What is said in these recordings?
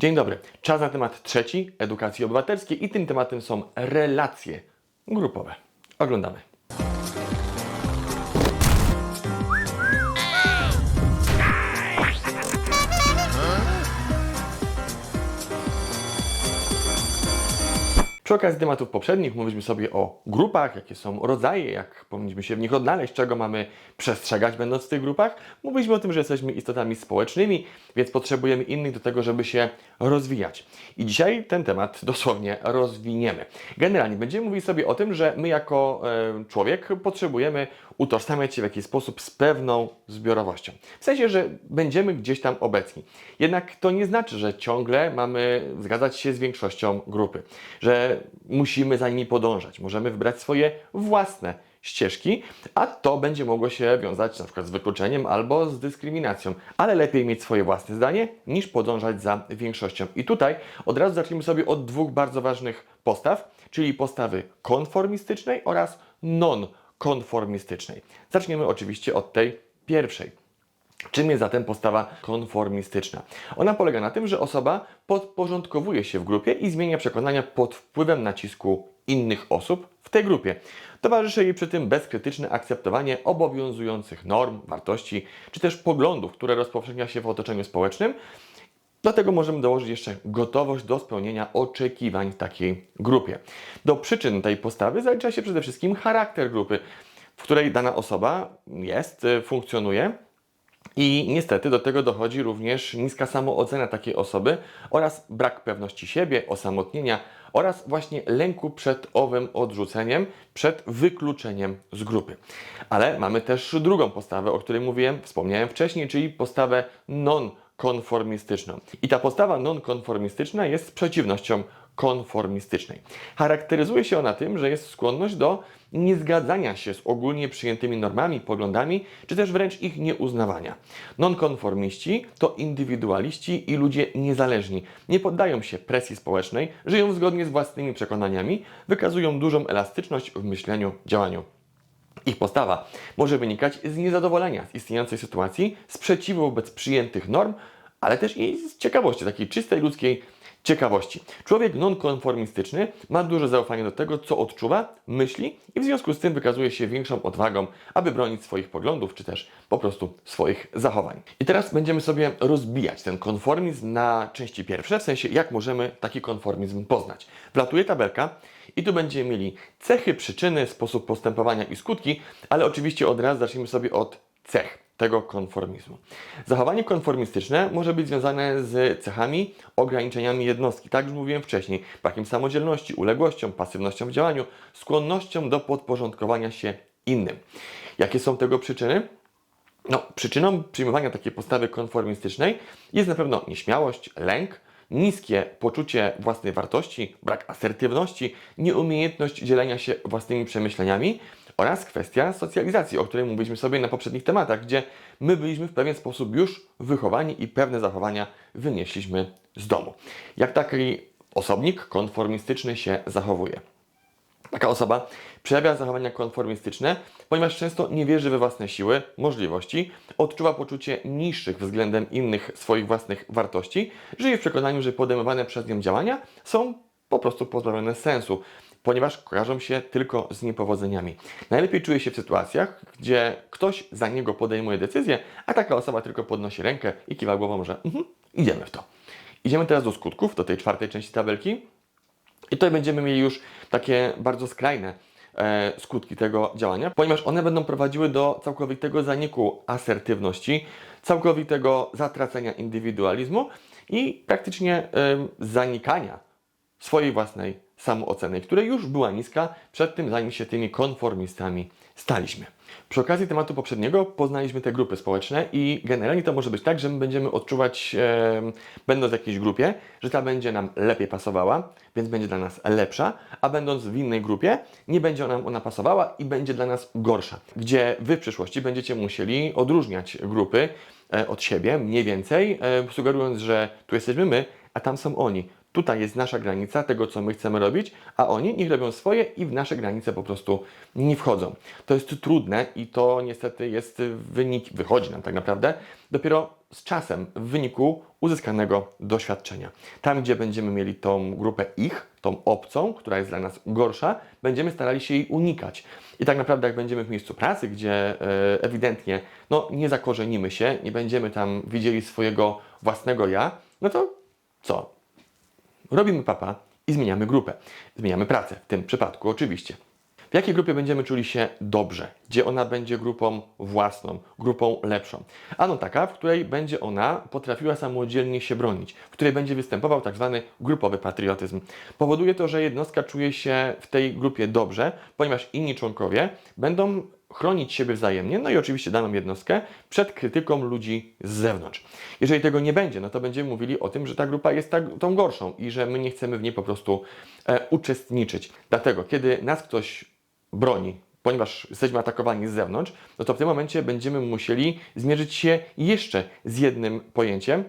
Dzień dobry. Czas na temat trzeci edukacji obywatelskiej i tym tematem są relacje grupowe. Oglądamy. Przy okazji tematów poprzednich mówiliśmy sobie o grupach, jakie są rodzaje, jak powinniśmy się w nich odnaleźć, czego mamy przestrzegać będąc w tych grupach. Mówiliśmy o tym, że jesteśmy istotami społecznymi, więc potrzebujemy innych do tego, żeby się rozwijać. I dzisiaj ten temat dosłownie rozwiniemy. Generalnie będziemy mówili sobie o tym, że my jako e, człowiek potrzebujemy utożsamiać się w jakiś sposób z pewną zbiorowością. W sensie, że będziemy gdzieś tam obecni. Jednak to nie znaczy, że ciągle mamy zgadzać się z większością grupy, że musimy za nimi podążać. Możemy wybrać swoje własne ścieżki, a to będzie mogło się wiązać na przykład z wykluczeniem albo z dyskryminacją. Ale lepiej mieć swoje własne zdanie niż podążać za większością. I tutaj od razu zacznijmy sobie od dwóch bardzo ważnych postaw, czyli postawy konformistycznej oraz non-konformistycznej. Zaczniemy oczywiście od tej pierwszej. Czym jest zatem postawa konformistyczna? Ona polega na tym, że osoba podporządkowuje się w grupie i zmienia przekonania pod wpływem nacisku innych osób w tej grupie. Towarzyszy jej przy tym bezkrytyczne akceptowanie obowiązujących norm, wartości czy też poglądów, które rozpowszechnia się w otoczeniu społecznym. Do tego możemy dołożyć jeszcze gotowość do spełnienia oczekiwań w takiej grupie. Do przyczyn tej postawy zalicza się przede wszystkim charakter grupy, w której dana osoba jest, y, funkcjonuje. I niestety do tego dochodzi również niska samoocena takiej osoby oraz brak pewności siebie, osamotnienia oraz właśnie lęku przed owym odrzuceniem, przed wykluczeniem z grupy. Ale mamy też drugą postawę, o której mówiłem, wspomniałem wcześniej, czyli postawę non-konformistyczną. I ta postawa non-konformistyczna jest przeciwnością konformistycznej. Charakteryzuje się ona tym, że jest skłonność do niezgadzania się z ogólnie przyjętymi normami, poglądami, czy też wręcz ich nieuznawania. Nonkonformiści to indywidualiści i ludzie niezależni. Nie poddają się presji społecznej, żyją zgodnie z własnymi przekonaniami, wykazują dużą elastyczność w myśleniu, działaniu. Ich postawa może wynikać z niezadowolenia z istniejącej sytuacji, sprzeciwu wobec przyjętych norm, ale też i z ciekawości, takiej czystej ludzkiej ciekawości. Człowiek nonkonformistyczny ma duże zaufanie do tego, co odczuwa, myśli i w związku z tym wykazuje się większą odwagą, aby bronić swoich poglądów, czy też po prostu swoich zachowań. I teraz będziemy sobie rozbijać ten konformizm na części pierwsze, w sensie jak możemy taki konformizm poznać. Wlatuje tabelka i tu będziemy mieli cechy, przyczyny, sposób postępowania i skutki, ale oczywiście od razu zacznijmy sobie od cech tego konformizmu. Zachowanie konformistyczne może być związane z cechami, ograniczeniami jednostki, tak już mówiłem wcześniej, brakiem samodzielności, uległością, pasywnością w działaniu, skłonnością do podporządkowania się innym. Jakie są tego przyczyny? No, przyczyną przyjmowania takiej postawy konformistycznej jest na pewno nieśmiałość, lęk, niskie poczucie własnej wartości, brak asertywności, nieumiejętność dzielenia się własnymi przemyśleniami oraz kwestia socjalizacji, o której mówiliśmy sobie na poprzednich tematach, gdzie my byliśmy w pewien sposób już wychowani i pewne zachowania wynieśliśmy z domu. Jak taki osobnik konformistyczny się zachowuje? Taka osoba przejawia zachowania konformistyczne, ponieważ często nie wierzy we własne siły, możliwości, odczuwa poczucie niższych względem innych swoich własnych wartości, żyje w przekonaniu, że podejmowane przez nią działania są po prostu pozbawione sensu, ponieważ kojarzą się tylko z niepowodzeniami. Najlepiej czuje się w sytuacjach, gdzie ktoś za niego podejmuje decyzję, a taka osoba tylko podnosi rękę i kiwa głową, że mhm, idziemy w to. Idziemy teraz do skutków, do tej czwartej części tabelki. I tutaj będziemy mieli już takie bardzo skrajne e, skutki tego działania, ponieważ one będą prowadziły do całkowitego zaniku asertywności, całkowitego zatracenia indywidualizmu i praktycznie zanikania swojej własnej samooceny, która już była niska przed tym, zanim się tymi konformistami staliśmy. Przy okazji tematu poprzedniego poznaliśmy te grupy społeczne i generalnie to może być tak, że my będziemy odczuwać, e, będąc w jakiejś grupie, że ta będzie nam lepiej pasowała, więc będzie dla nas lepsza, a będąc w innej grupie, nie będzie nam ona pasowała i będzie dla nas gorsza. Gdzie Wy w przyszłości będziecie musieli odróżniać grupy e, od siebie mniej więcej, e, sugerując, że tu jesteśmy my, a tam są oni. Tutaj jest nasza granica tego, co my chcemy robić, a oni niech robią swoje i w nasze granice po prostu nie wchodzą. To jest trudne i to niestety jest wynik, wychodzi nam tak naprawdę dopiero z czasem w wyniku uzyskanego doświadczenia. Tam, gdzie będziemy mieli tą grupę ich, tą obcą, która jest dla nas gorsza, będziemy starali się jej unikać. I tak naprawdę, jak będziemy w miejscu pracy, gdzie e, ewidentnie no, nie zakorzenimy się, nie będziemy tam widzieli swojego własnego ja, no to co? Robimy papa i zmieniamy grupę. Zmieniamy pracę, w tym przypadku oczywiście. W jakiej grupie będziemy czuli się dobrze? Gdzie ona będzie grupą własną, grupą lepszą? Ano taka, w której będzie ona potrafiła samodzielnie się bronić, w której będzie występował tak zwany grupowy patriotyzm. Powoduje to, że jednostka czuje się w tej grupie dobrze, ponieważ inni członkowie będą chronić siebie wzajemnie, no i oczywiście daną jednostkę przed krytyką ludzi z zewnątrz. Jeżeli tego nie będzie, no to będziemy mówili o tym, że ta grupa jest tak, tą gorszą i że my nie chcemy w niej po prostu e, uczestniczyć. Dlatego, kiedy nas ktoś broni, ponieważ jesteśmy atakowani z zewnątrz, no to w tym momencie będziemy musieli zmierzyć się jeszcze z jednym pojęciem,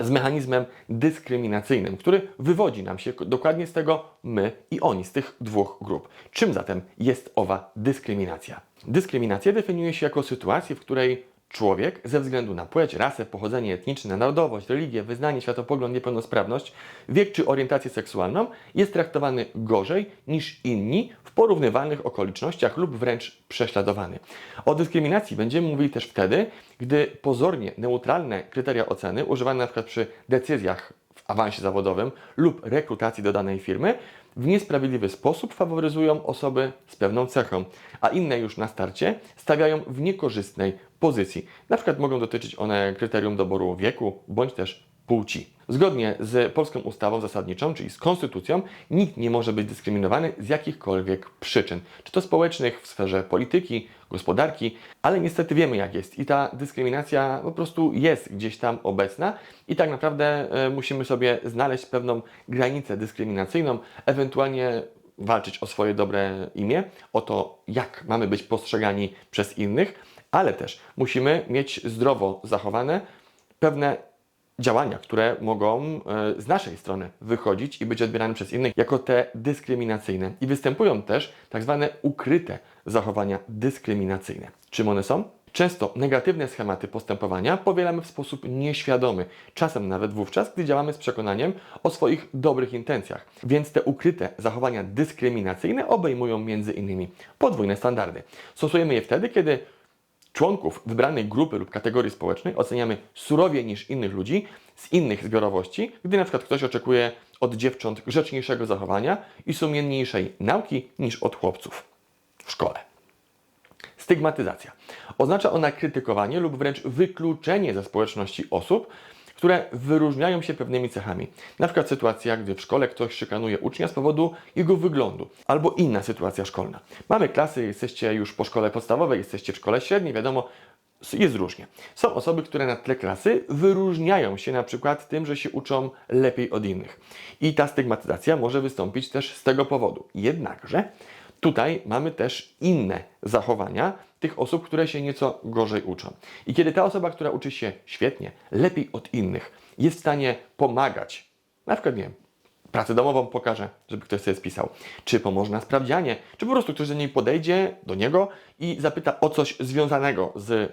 z mechanizmem dyskryminacyjnym, który wywodzi nam się dokładnie z tego my i oni, z tych dwóch grup. Czym zatem jest owa dyskryminacja? Dyskryminacja definiuje się jako sytuację, w której człowiek ze względu na płeć, rasę, pochodzenie etniczne, narodowość, religię, wyznanie, światopogląd, niepełnosprawność, wiek czy orientację seksualną jest traktowany gorzej niż inni w porównywalnych okolicznościach lub wręcz prześladowany. O dyskryminacji będziemy mówili też wtedy, gdy pozornie neutralne kryteria oceny używane np. przy decyzjach w awansie zawodowym lub rekrutacji do danej firmy w niesprawiedliwy sposób faworyzują osoby z pewną cechą, a inne już na starcie stawiają w niekorzystnej pozycji. Na przykład mogą dotyczyć one kryterium doboru wieku bądź też płci. Zgodnie z polską ustawą zasadniczą, czyli z konstytucją, nikt nie może być dyskryminowany z jakichkolwiek przyczyn, czy to społecznych, w sferze polityki, gospodarki, ale niestety wiemy jak jest i ta dyskryminacja po prostu jest gdzieś tam obecna i tak naprawdę e, musimy sobie znaleźć pewną granicę dyskryminacyjną, ewentualnie walczyć o swoje dobre imię, o to jak mamy być postrzegani przez innych, ale też musimy mieć zdrowo zachowane pewne działania, które mogą e, z naszej strony wychodzić i być odbierane przez innych jako te dyskryminacyjne. I występują też tak zwane ukryte zachowania dyskryminacyjne. Czym one są? Często negatywne schematy postępowania powielamy w sposób nieświadomy, czasem nawet wówczas, gdy działamy z przekonaniem o swoich dobrych intencjach. Więc te ukryte zachowania dyskryminacyjne obejmują innymi podwójne standardy. Stosujemy je wtedy, kiedy członków wybranej grupy lub kategorii społecznej oceniamy surowiej niż innych ludzi z innych zbiorowości, gdy na przykład ktoś oczekuje od dziewcząt grzeczniejszego zachowania i sumienniejszej nauki niż od chłopców w szkole. Stygmatyzacja. Oznacza ona krytykowanie lub wręcz wykluczenie ze społeczności osób, które wyróżniają się pewnymi cechami. Na przykład sytuacja, gdy w szkole ktoś szykanuje ucznia z powodu jego wyglądu, albo inna sytuacja szkolna. Mamy klasy, jesteście już po szkole podstawowej, jesteście w szkole średniej, wiadomo, jest różnie. Są osoby, które na tle klasy wyróżniają się na przykład tym, że się uczą lepiej od innych. I ta stygmatyzacja może wystąpić też z tego powodu. Jednakże tutaj mamy też inne zachowania tych osób, które się nieco gorzej uczą. I kiedy ta osoba, która uczy się świetnie, lepiej od innych, jest w stanie pomagać, na przykład nie pracę domową pokaże, żeby ktoś sobie spisał, czy pomoże na sprawdzianie, czy po prostu ktoś do niej podejdzie, do niego i zapyta o coś związanego z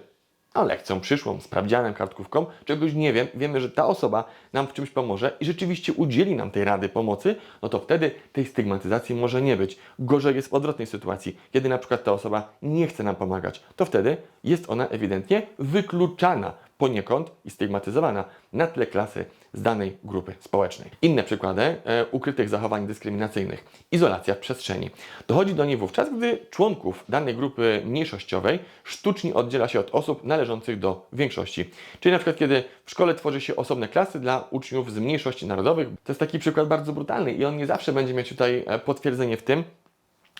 no, lekcją przyszłą, sprawdzianem, kartkówką, czegoś nie wiem, wiemy, że ta osoba nam w czymś pomoże i rzeczywiście udzieli nam tej rady pomocy, no to wtedy tej stygmatyzacji może nie być. Gorzej jest w odwrotnej sytuacji, kiedy na przykład ta osoba nie chce nam pomagać, to wtedy jest ona ewidentnie wykluczana poniekąd i stygmatyzowana na tle klasy z danej grupy społecznej. Inne przykłady e, ukrytych zachowań dyskryminacyjnych. Izolacja w przestrzeni. Dochodzi do niej wówczas, gdy członków danej grupy mniejszościowej sztucznie oddziela się od osób należących do większości. Czyli na przykład, kiedy w szkole tworzy się osobne klasy dla uczniów z mniejszości narodowych. To jest taki przykład bardzo brutalny i on nie zawsze będzie mieć tutaj e, potwierdzenie w tym,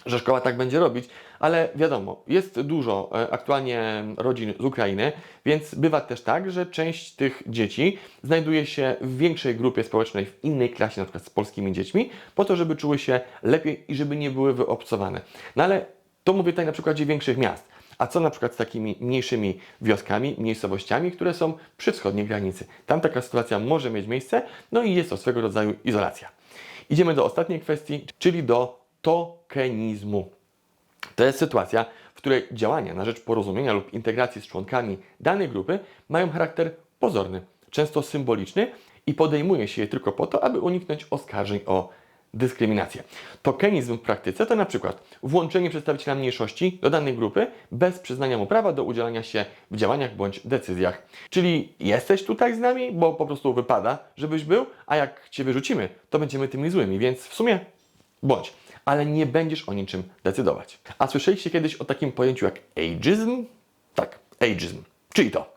że szkoła tak będzie robić, ale wiadomo, jest dużo e, aktualnie rodzin z Ukrainy, więc bywa też tak, że część tych dzieci znajduje się w większej grupie społecznej, w innej klasie, na przykład z polskimi dziećmi, po to, żeby czuły się lepiej i żeby nie były wyobcowane. No ale to mówię tutaj na przykładzie większych miast. A co na przykład z takimi mniejszymi wioskami, miejscowościami, które są przy wschodniej granicy? Tam taka sytuacja może mieć miejsce, no i jest to swego rodzaju izolacja. Idziemy do ostatniej kwestii, czyli do tokenizmu. To jest sytuacja, w której działania na rzecz porozumienia lub integracji z członkami danej grupy mają charakter pozorny, często symboliczny i podejmuje się je tylko po to, aby uniknąć oskarżeń o dyskryminację. Tokenizm w praktyce to na przykład włączenie przedstawiciela mniejszości do danej grupy bez przyznania mu prawa do udzielania się w działaniach bądź decyzjach. Czyli jesteś tutaj z nami, bo po prostu wypada, żebyś był, a jak cię wyrzucimy, to będziemy tymi złymi, więc w sumie bądź. Ale nie będziesz o niczym decydować. A słyszeliście kiedyś o takim pojęciu jak ageism? Tak, ageism. Czyli to.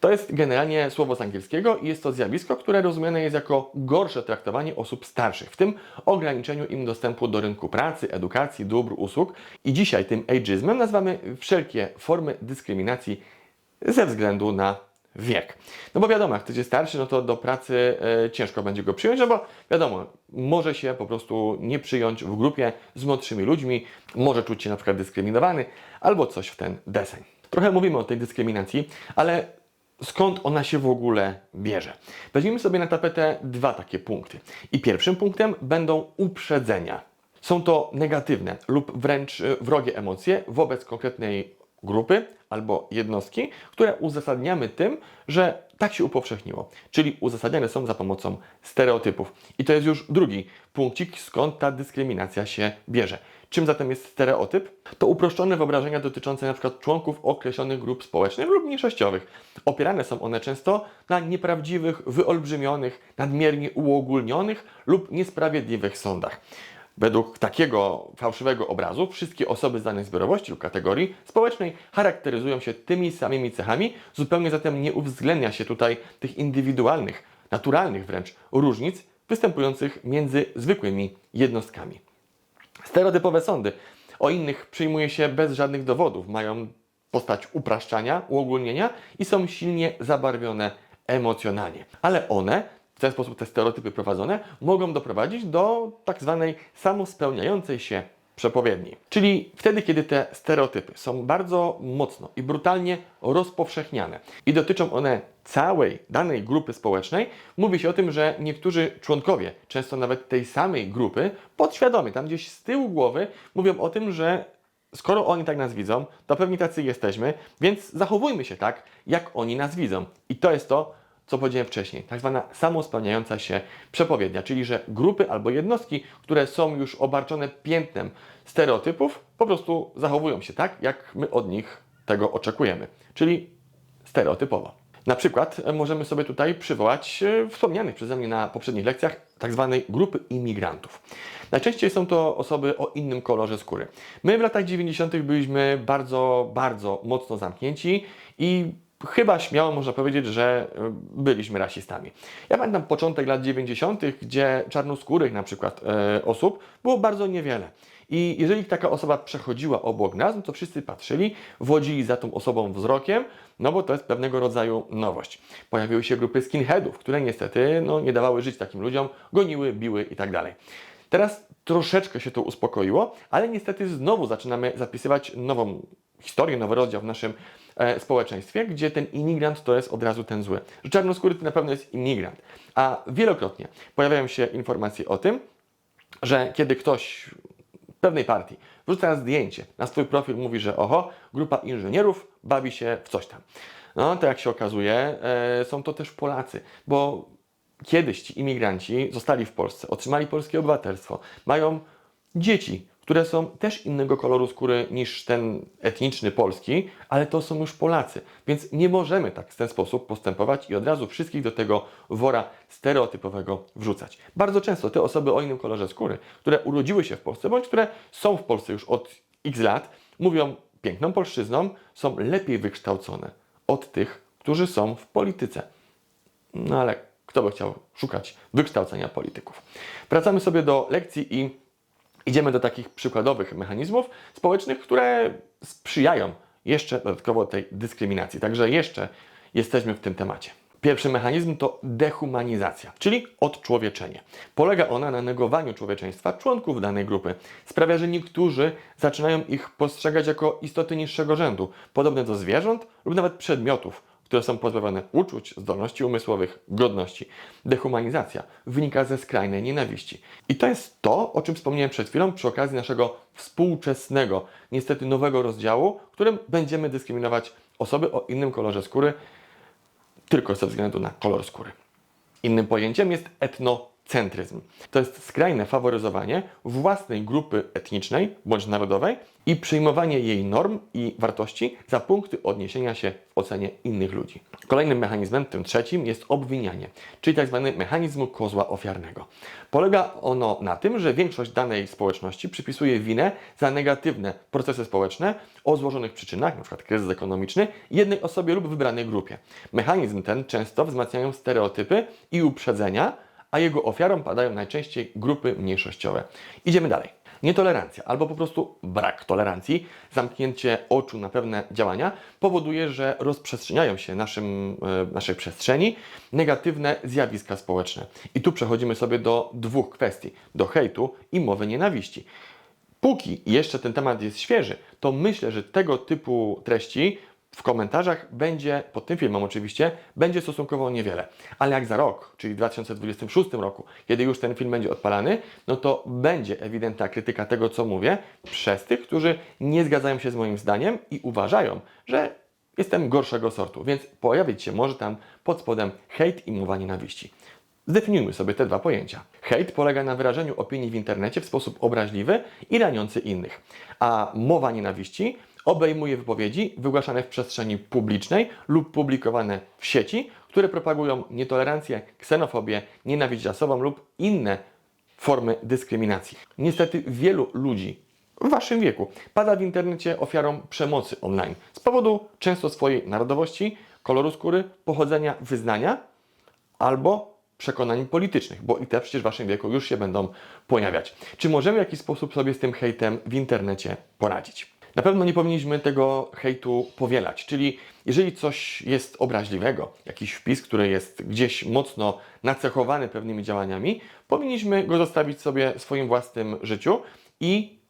To jest generalnie słowo z angielskiego i jest to zjawisko, które rozumiane jest jako gorsze traktowanie osób starszych, w tym ograniczeniu im dostępu do rynku pracy, edukacji, dóbr, usług. I dzisiaj tym ageismem nazywamy wszelkie formy dyskryminacji ze względu na wiek. No bo wiadomo, jak ktoś jest starszy, no to do pracy e, ciężko będzie go przyjąć, no bo wiadomo, może się po prostu nie przyjąć w grupie z młodszymi ludźmi, może czuć się na przykład dyskryminowany albo coś w ten deseń. Trochę mówimy o tej dyskryminacji, ale skąd ona się w ogóle bierze? Weźmiemy sobie na tapetę dwa takie punkty. I pierwszym punktem będą uprzedzenia. Są to negatywne lub wręcz e, wrogie emocje wobec konkretnej grupy albo jednostki, które uzasadniamy tym, że tak się upowszechniło. Czyli uzasadniane są za pomocą stereotypów. I to jest już drugi punkcik, skąd ta dyskryminacja się bierze. Czym zatem jest stereotyp? To uproszczone wyobrażenia dotyczące np. członków określonych grup społecznych lub mniejszościowych. Opierane są one często na nieprawdziwych, wyolbrzymionych, nadmiernie uogólnionych lub niesprawiedliwych sądach. Według takiego fałszywego obrazu wszystkie osoby z danej zbiorowości lub kategorii społecznej charakteryzują się tymi samymi cechami, zupełnie zatem nie uwzględnia się tutaj tych indywidualnych, naturalnych wręcz różnic występujących między zwykłymi jednostkami. Stereotypowe sądy o innych przyjmuje się bez żadnych dowodów, mają postać upraszczania, uogólnienia i są silnie zabarwione emocjonalnie. Ale one, ten sposób te stereotypy prowadzone, mogą doprowadzić do tak zwanej samospełniającej się przepowiedni. Czyli wtedy, kiedy te stereotypy są bardzo mocno i brutalnie rozpowszechniane i dotyczą one całej danej grupy społecznej, mówi się o tym, że niektórzy członkowie, często nawet tej samej grupy, podświadomie, tam gdzieś z tyłu głowy, mówią o tym, że skoro oni tak nas widzą, to pewnie tacy jesteśmy, więc zachowujmy się tak, jak oni nas widzą. I to jest to, co powiedziałem wcześniej, tak zwana samospełniająca się przepowiednia, czyli że grupy albo jednostki, które są już obarczone piętnem stereotypów, po prostu zachowują się tak, jak my od nich tego oczekujemy, czyli stereotypowo. Na przykład e, możemy sobie tutaj przywołać e, wspomnianych przeze mnie na poprzednich lekcjach tak zwanej grupy imigrantów. Najczęściej są to osoby o innym kolorze skóry. My w latach 90. byliśmy bardzo, bardzo mocno zamknięci i chyba śmiało można powiedzieć, że e, byliśmy rasistami. Ja pamiętam początek lat 90., gdzie czarnoskórych na przykład e, osób było bardzo niewiele. I jeżeli taka osoba przechodziła obok nas, no to wszyscy patrzyli, wodzili za tą osobą wzrokiem, no bo to jest pewnego rodzaju nowość. Pojawiły się grupy skinheadów, które niestety no, nie dawały żyć takim ludziom, goniły, biły i tak dalej. Teraz troszeczkę się to uspokoiło, ale niestety znowu zaczynamy zapisywać nową historię, nowy rozdział w naszym społeczeństwie, gdzie ten imigrant to jest od razu ten zły. Że czarnoskóry to na pewno jest imigrant. A wielokrotnie pojawiają się informacje o tym, że kiedy ktoś pewnej partii wrzuca zdjęcie na swój profil, mówi, że oho, grupa inżynierów bawi się w coś tam. No to jak się okazuje, e, są to też Polacy, bo kiedyś ci imigranci zostali w Polsce, otrzymali polskie obywatelstwo, mają dzieci, które są też innego koloru skóry niż ten etniczny polski, ale to są już Polacy. Więc nie możemy tak w ten sposób postępować i od razu wszystkich do tego wora stereotypowego wrzucać. Bardzo często te osoby o innym kolorze skóry, które urodziły się w Polsce, bądź które są w Polsce już od x lat, mówią piękną polszczyzną, są lepiej wykształcone od tych, którzy są w polityce. No ale kto by chciał szukać wykształcenia polityków? Wracamy sobie do lekcji i idziemy do takich przykładowych mechanizmów społecznych, które sprzyjają jeszcze dodatkowo tej dyskryminacji. Także jeszcze jesteśmy w tym temacie. Pierwszy mechanizm to dehumanizacja, czyli odczłowieczenie. Polega ona na negowaniu człowieczeństwa członków danej grupy. Sprawia, że niektórzy zaczynają ich postrzegać jako istoty niższego rzędu, podobne do zwierząt lub nawet przedmiotów, które są pozbawione uczuć, zdolności umysłowych, godności. Dehumanizacja wynika ze skrajnej nienawiści. I to jest to, o czym wspomniałem przed chwilą przy okazji naszego współczesnego, niestety nowego rozdziału, którym będziemy dyskryminować osoby o innym kolorze skóry tylko ze względu na kolor skóry. Innym pojęciem jest etnocentryzm. To jest skrajne faworyzowanie własnej grupy etnicznej bądź narodowej i przyjmowanie jej norm i wartości za punkty odniesienia się w ocenie innych ludzi. Kolejnym mechanizmem, tym trzecim, jest obwinianie, czyli tzw. mechanizm kozła ofiarnego. Polega ono na tym, że większość danej społeczności przypisuje winę za negatywne procesy społeczne o złożonych przyczynach, np. kryzys ekonomiczny, jednej osobie lub wybranej grupie. Mechanizm ten często wzmacniają stereotypy i uprzedzenia, a jego ofiarą padają najczęściej grupy mniejszościowe. Idziemy dalej. Nietolerancja albo po prostu brak tolerancji, zamknięcie oczu na pewne działania powoduje, że rozprzestrzeniają się naszym, e, naszej przestrzeni negatywne zjawiska społeczne. I tu przechodzimy sobie do dwóch kwestii: do hejtu i mowy nienawiści. Póki jeszcze ten temat jest świeży, to myślę, że tego typu treści w komentarzach będzie, pod tym filmem oczywiście, będzie stosunkowo niewiele. Ale jak za rok, czyli w 2026 roku, kiedy już ten film będzie odpalany, no to będzie ewidentna krytyka tego, co mówię, przez tych, którzy nie zgadzają się z moim zdaniem i uważają, że jestem gorszego sortu. Więc pojawić się może tam pod spodem hejt i mowa nienawiści. Zdefiniujmy sobie te dwa pojęcia. Hejt polega na wyrażeniu opinii w internecie w sposób obraźliwy i raniący innych, a mowa nienawiści obejmuje wypowiedzi wygłaszane w przestrzeni publicznej lub publikowane w sieci, które propagują nietolerancję, ksenofobię, nienawiść rasową lub inne formy dyskryminacji. Niestety wielu ludzi w waszym wieku pada w internecie ofiarą przemocy online z powodu często swojej narodowości, koloru skóry, pochodzenia, wyznania albo przekonań politycznych, bo i te przecież w waszym wieku już się będą pojawiać. Czy możemy w jakiś sposób sobie z tym hejtem w internecie poradzić? Na pewno nie powinniśmy tego hejtu powielać, czyli jeżeli coś jest obraźliwego, jakiś wpis, który jest gdzieś mocno nacechowany pewnymi działaniami, powinniśmy go zostawić sobie w swoim własnym życiu i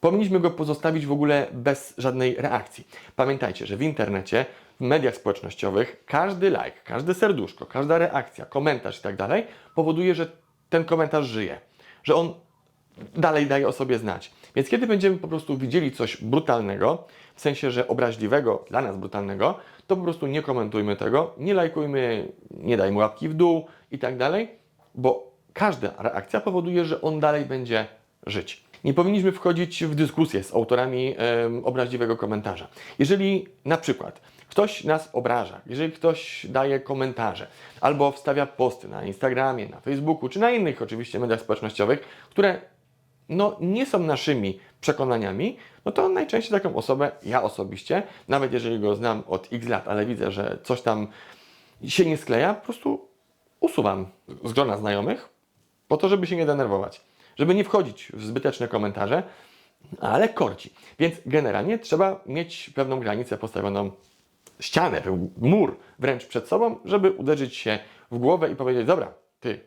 powinniśmy go pozostawić w ogóle bez żadnej reakcji. Pamiętajcie, że w internecie, w mediach społecznościowych każdy like, każde serduszko, każda reakcja, komentarz i tak powoduje, że ten komentarz żyje, że on dalej daje o sobie znać. Więc kiedy będziemy po prostu widzieli coś brutalnego, w sensie, że obraźliwego, dla nas brutalnego, to po prostu nie komentujmy tego, nie lajkujmy, nie dajmy łapki w dół i tak dalej, bo każda reakcja powoduje, że on dalej będzie żyć. Nie powinniśmy wchodzić w dyskusję z autorami em, obraźliwego komentarza. Jeżeli na przykład ktoś nas obraża, jeżeli ktoś daje komentarze albo wstawia posty na Instagramie, na Facebooku czy na innych oczywiście mediach społecznościowych, które no, nie są naszymi przekonaniami, no to najczęściej taką osobę, ja osobiście, nawet jeżeli go znam od x lat, ale widzę, że coś tam się nie skleja, po prostu usuwam z grona znajomych, po to, żeby się nie denerwować, żeby nie wchodzić w zbyteczne komentarze, ale korci. Więc generalnie trzeba mieć pewną granicę postawioną, ścianę, mur wręcz przed sobą, żeby uderzyć się w głowę i powiedzieć, dobra, ty,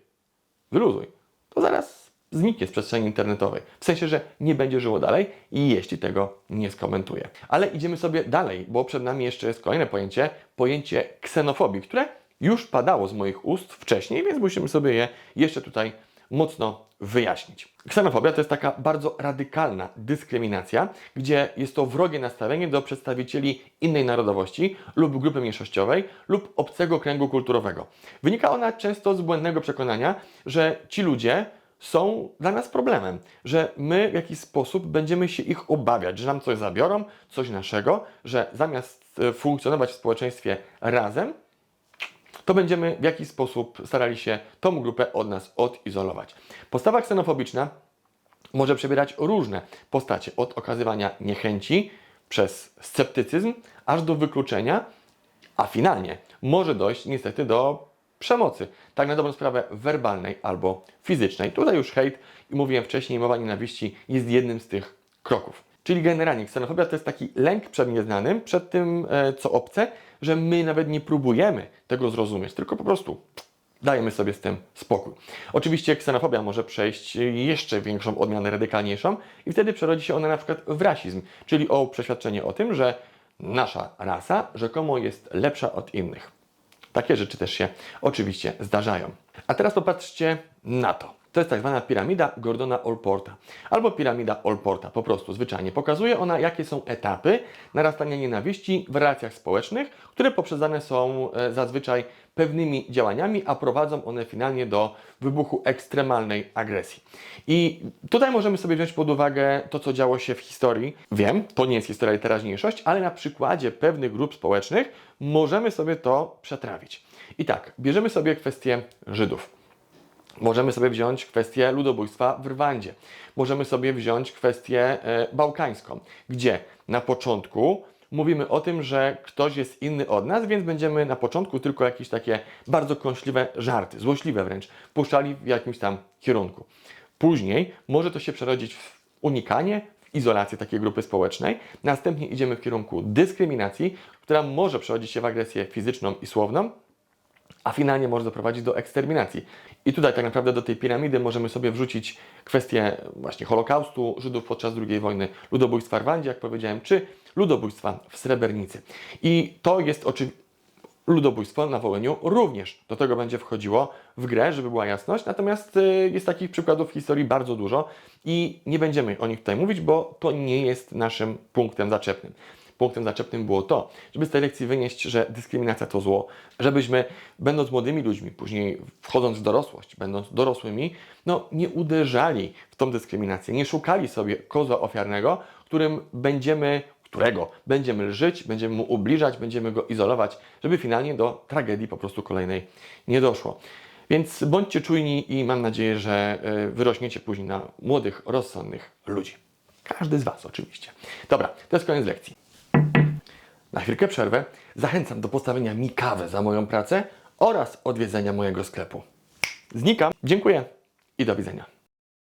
wyluzuj, to zaraz zniknie z przestrzeni internetowej. W sensie, że nie będzie żyło dalej i jeśli tego nie skomentuje. Ale idziemy sobie dalej, bo przed nami jeszcze jest kolejne pojęcie, pojęcie ksenofobii, które już padało z moich ust wcześniej, więc musimy sobie je jeszcze tutaj mocno wyjaśnić. Ksenofobia to jest taka bardzo radykalna dyskryminacja, gdzie jest to wrogie nastawienie do przedstawicieli innej narodowości lub grupy mniejszościowej lub obcego kręgu kulturowego. Wynika ona często z błędnego przekonania, że ci ludzie są dla nas problemem, że my w jakiś sposób będziemy się ich obawiać, że nam coś zabiorą, coś naszego, że zamiast e, funkcjonować w społeczeństwie razem, to będziemy w jakiś sposób starali się tą grupę od nas odizolować. Postawa ksenofobiczna może przybierać różne postacie, od okazywania niechęci przez sceptycyzm, aż do wykluczenia, a finalnie może dojść niestety do przemocy, tak na dobrą sprawę werbalnej albo fizycznej. Tutaj już hejt i mówiłem wcześniej, mowa nienawiści jest jednym z tych kroków. Czyli generalnie ksenofobia to jest taki lęk przed nieznanym, przed tym, e, co obce, że my nawet nie próbujemy tego zrozumieć, tylko po prostu dajemy sobie z tym spokój. Oczywiście ksenofobia może przejść jeszcze większą odmianę radykalniejszą i wtedy przerodzi się ona na przykład w rasizm, czyli o przeświadczenie o tym, że nasza rasa rzekomo jest lepsza od innych. Takie rzeczy też się oczywiście zdarzają. A teraz popatrzcie na to. To jest tak zwana piramida Gordona Allporta, albo piramida Allporta, po prostu zwyczajnie. Pokazuje ona, jakie są etapy narastania nienawiści w relacjach społecznych, które poprzedzane są e, zazwyczaj pewnymi działaniami, a prowadzą one finalnie do wybuchu ekstremalnej agresji. I tutaj możemy sobie wziąć pod uwagę to, co działo się w historii. Wiem, to nie jest historia i teraźniejszość, ale na przykładzie pewnych grup społecznych możemy sobie to przetrawić. I tak, bierzemy sobie kwestię Żydów. Możemy sobie wziąć kwestię ludobójstwa w Rwandzie. Możemy sobie wziąć kwestię e, bałkańską, gdzie na początku mówimy o tym, że ktoś jest inny od nas, więc będziemy na początku tylko jakieś takie bardzo kąśliwe żarty, złośliwe wręcz, puszczali w jakimś tam kierunku. Później może to się przerodzić w unikanie, w izolację takiej grupy społecznej. Następnie idziemy w kierunku dyskryminacji, która może przerodzić się w agresję fizyczną i słowną, a finalnie może doprowadzić do eksterminacji. I tutaj tak naprawdę do tej piramidy możemy sobie wrzucić kwestię właśnie Holokaustu Żydów podczas II wojny, ludobójstwa w Rwandzie, jak powiedziałem, czy ludobójstwa w Srebrenicy. I to jest oczywiście ludobójstwo na Wołyniu również do tego będzie wchodziło w grę, żeby była jasność. Natomiast y, jest takich przykładów w historii bardzo dużo i nie będziemy o nich tutaj mówić, bo to nie jest naszym punktem zaczepnym. Punktem zaczepnym było to, żeby z tej lekcji wynieść, że dyskryminacja to zło, żebyśmy, będąc młodymi ludźmi, później wchodząc w dorosłość, będąc dorosłymi, no nie uderzali w tą dyskryminację, nie szukali sobie kozła ofiarnego, którym będziemy którego będziemy lżyć, będziemy mu ubliżać, będziemy go izolować, żeby finalnie do tragedii po prostu kolejnej nie doszło. Więc bądźcie czujni i mam nadzieję, że y, wyrośniecie później na młodych, rozsądnych ludzi. Każdy z Was oczywiście. Dobra, to jest koniec lekcji. Na chwilkę przerwę. Zachęcam do postawienia mi kawy za moją pracę oraz odwiedzenia mojego sklepu. Znikam, dziękuję i do widzenia.